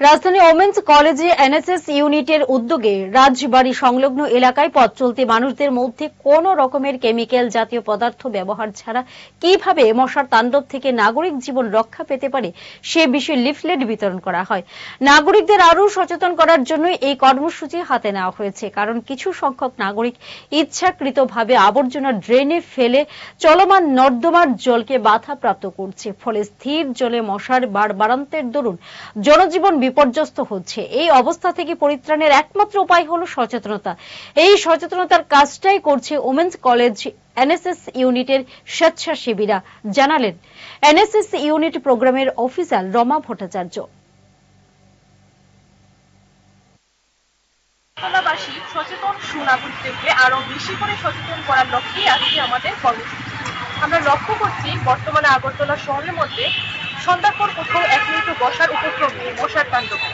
রাজধানী ওমেন্স কলেজে এনএসএস ইউনিটের উদ্যোগে রাজবাড়ী সংলগ্ন এলাকায় পথ চলতি মানুষদের মধ্যে কোন রকমের কেমিক্যাল জাতীয় পদার্থ ব্যবহার ছাড়া কীভাবে মশার তাণ্ডব থেকে নাগরিক জীবন রক্ষা পেতে পারে, সে বিষয়ে লিফলেট বিতরণ করা হয়। নাগরিকদের আরও সচেতন করার জন্য এই কর্মসূচি হাতে নেওয়া হয়েছে, কারণ কিছু সংখ্যক নাগরিক ইচ্ছাকৃতভাবে আবর্জনা ড্রেনে ফেলে চলমান নর্দমার জলকে বাধাপ্রাপ্ত করছে, ফলে স্থির জলে মশার বাড়বাড়ন্তের দরুন জনজীবন বিপর্যস্ত হচ্ছে। এই অবস্থা থেকে পরিত্রাণের একমাত্র উপায় হলো সচেতনতা। এই সচেতনতার কাজটাই করছে ওমেন্স কলেজ এনএসএস ইউনিটের স্বেচ্ছাসেবীরা। জানালেন, এনএসএস ইউনিট প্রোগ্রামের অফিসার রমা ভট্টাচার্য। আমরা লক্ষ্য করছি বর্তমানে আগরতলা শহরের মধ্যে সন্ধ্যার পর কোথাও এক মিনিটও বসার উপক্রম নেই মশার তাণ্ডবে।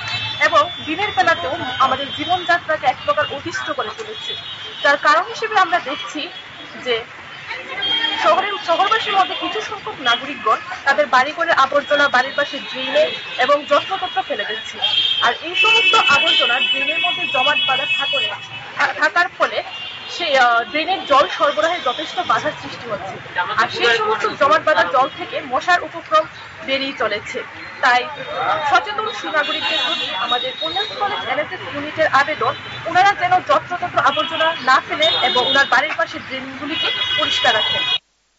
এবং দিনের বেলাতেও আমাদের জীবনযাত্রাকে এক প্রকার অতিষ্ঠ করে তুলেছে। তার কারণ হিসেবে আমরা দেখছি যে শহরের, শহরবাসীর মধ্যে কিছু সংখ্যক নাগরিকগণ তাদের বাড়ি করে আবর্জনা, বাড়ির পাশে ড্রেনে এবং যত্নতত্র ফেলে দিচ্ছে। আর এই সমস্ত আবর্জনা ড্রেনের মধ্যে জমাট বাঁধা থাকলে সেই ড্রেনের জল সরবরাহে যথেষ্ট বাধার সৃষ্টি হচ্ছে। আর সেই সমস্ত জমাট বাঁধা জল থেকে মশার উপক্রম বেরিয়ে চলেছে। তাই সচেতন সুনাগরিকদের প্রতি আমাদের কল্যাণ কলেজ এনএসএস ইউনিটের আবেদন, ওনারা যেন যত্রতত্র আবর্জনা না ফেলেন এবং ওনার বাড়ির পাশে ড্রেনগুলিকে পরিষ্কার রাখেন।